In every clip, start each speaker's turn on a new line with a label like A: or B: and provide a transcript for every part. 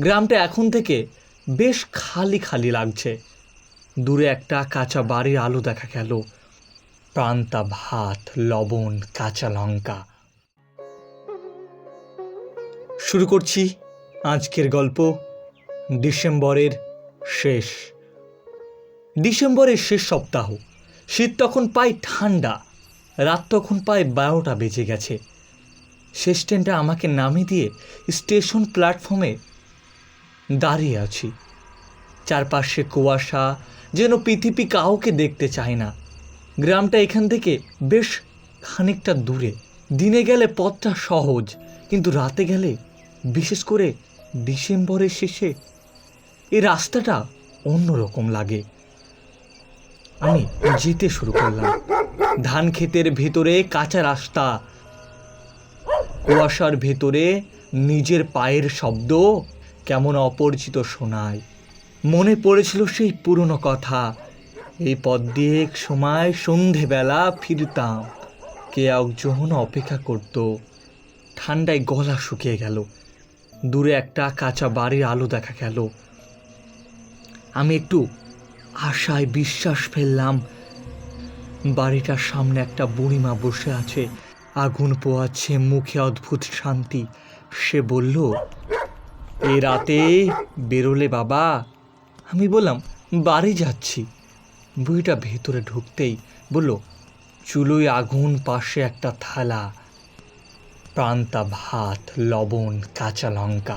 A: গ্রামটা এখন থেকে বেশ খালি খালি লাগছে। দূরে একটা কাঁচা বাড়ির আলো দেখা গেল। পান্তা, ভাত, লবণ, কাঁচা লঙ্কা। শুরু করছি আজকের গল্প ডিসেম্বরের শেষ। ডিসেম্বরের শেষ সপ্তাহ। শীত তখন পায় ঠান্ডা, রাত তখন পায় বারোটা বেজে গেছে। শেষ ট্রেনটা আমাকে নামিয়ে দিয়ে স্টেশন প্ল্যাটফর্মে দাঁড়িয়ে আছি। চারপাশে কুয়াশা, যেন পৃথিবী কাউকে দেখতে চায় না। গ্রামটা এখান থেকে বেশ খানিকটা দূরে। দিনে গেলে পথটা সহজ, কিন্তু রাতে গেলে, বিশেষ করে ডিসেম্বরের শেষে এই রাস্তাটা অন্যরকম লাগে। আমি যেতে শুরু করলাম। ধান ক্ষেতের ভেতরে কাঁচা রাস্তা। কুয়াশার ভেতরে নিজের পায়ের শব্দ। কেমন অপরিচিত শোনায় মনে পড়েছিল সেই পুরনো কথা, এই পথ দিয়ে এক সময় সন্ধেবেলা ফিরতাম। কে একজন অপেক্ষা করত, ঠান্ডায় গলা শুকিয়ে গেল, দূরে একটা কাঁচা বাড়ির আলো দেখা গেল। আমি একটু আশায় বিশ্বাস ফেললাম, বাড়িটার সামনে একটা বুড়িমা বসে আছে, আগুন পোয়াচ্ছে, মুখে অদ্ভুত শান্তি। সে বলল এ রাতে বেরোলে বাবা, আমি বললাম, বাড়ি যাচ্ছি। বুড়িটা ভেতরে ঢুকতেই বলল, চুলোয় আগুন, পাশে একটা থালা প্রান্তা ভাত, লবণ, কাঁচা লঙ্কা।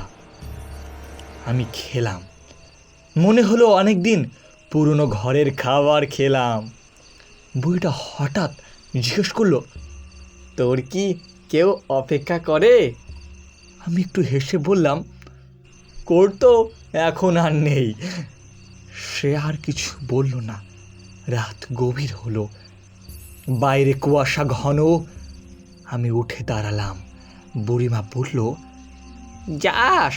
A: আমি খেলাম। মনে হলো অনেক দিন পুরনো ঘরের খাবার খেলাম। বুড়িটা হঠাৎ জিজ্ঞেস করল, তোর কি কেউ অপেক্ষা করে? আমি একটু হেসে বললাম করতো এখন আর নেই। সে আর কিছু বলল না। রাত গভীর হলো। বাইরে কুয়াশা ঘন। আমি উঠে দাঁড়ালাম। বুড়িমা বলল
B: যাস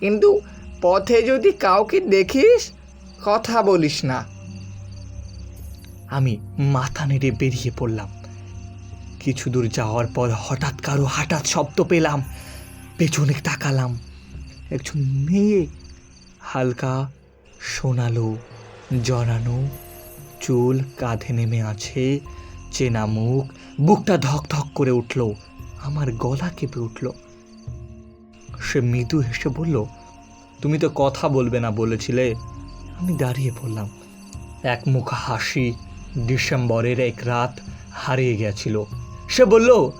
B: কিন্তু পথে যদি কাউকে দেখিস কথা বলিস না।
A: আমি মাথা নেড়ে বেরিয়ে পড়লাম। কিছু দূর যাওয়ার পর হঠাৎ কারও হঠাৎ শব্দ পেলাম। পেছনে তাকালাম। একজন মেয়ে হালকা, সোনালো, জড়ানো, চুল কাঁধে নেমে আছে, চেনা মুখ, বুকটা ধক ধক করে উঠল, আমার গলা কেঁপে উঠল। সে মৃদু হেসে বলল, তুমি তো কথা বলবে না বলেছিলে। আমি দাঁড়িয়ে পড়লাম। এক মুখ হাসি ডিসেম্বরের এক রাত হারিয়ে গেছিল। সে বলল,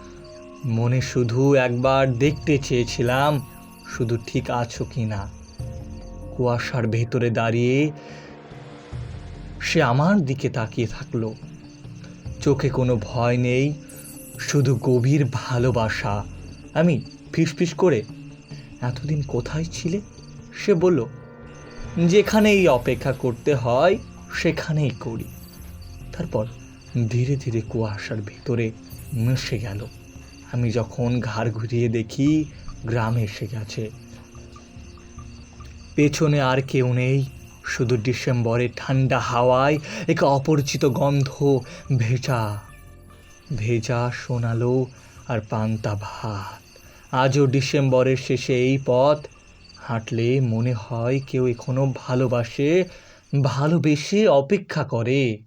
A: মনে শুধু একবার দেখতে চেয়েছিলাম শুধু ঠিক আছো কি না? কুয়াশার ভেতরে দাঁড়িয়ে সে আমার দিকে তাকিয়ে থাকল। চোখে কোনো ভয় নেই, শুধু গভীর ভালোবাসা। আমি ফিসফিস করে, এতদিন কোথায় ছিলে? সে বলল, যেখানেই অপেক্ষা করতে হয়, সেখানেই করি। তারপর ধীরে ধীরে কুয়াশার ভেতরে মিশে গেল। আমি যখন ঘাড় ঘুরিয়ে দেখি গ্রামে এসে গেছে। পেছনে আর কেউ নেই। শুধু ডিসেম্বরে ঠান্ডা হাওয়ায় এক অপরিচিত গন্ধ, ভেজা ভেজা সোনালো আর পান্তা ভাত। আজও ডিসেম্বরের শেষে এই পথ। হাঁটলে মনে হয় কেউ এখনও ভালোবাসে, ভালোবেসে অপেক্ষা করে।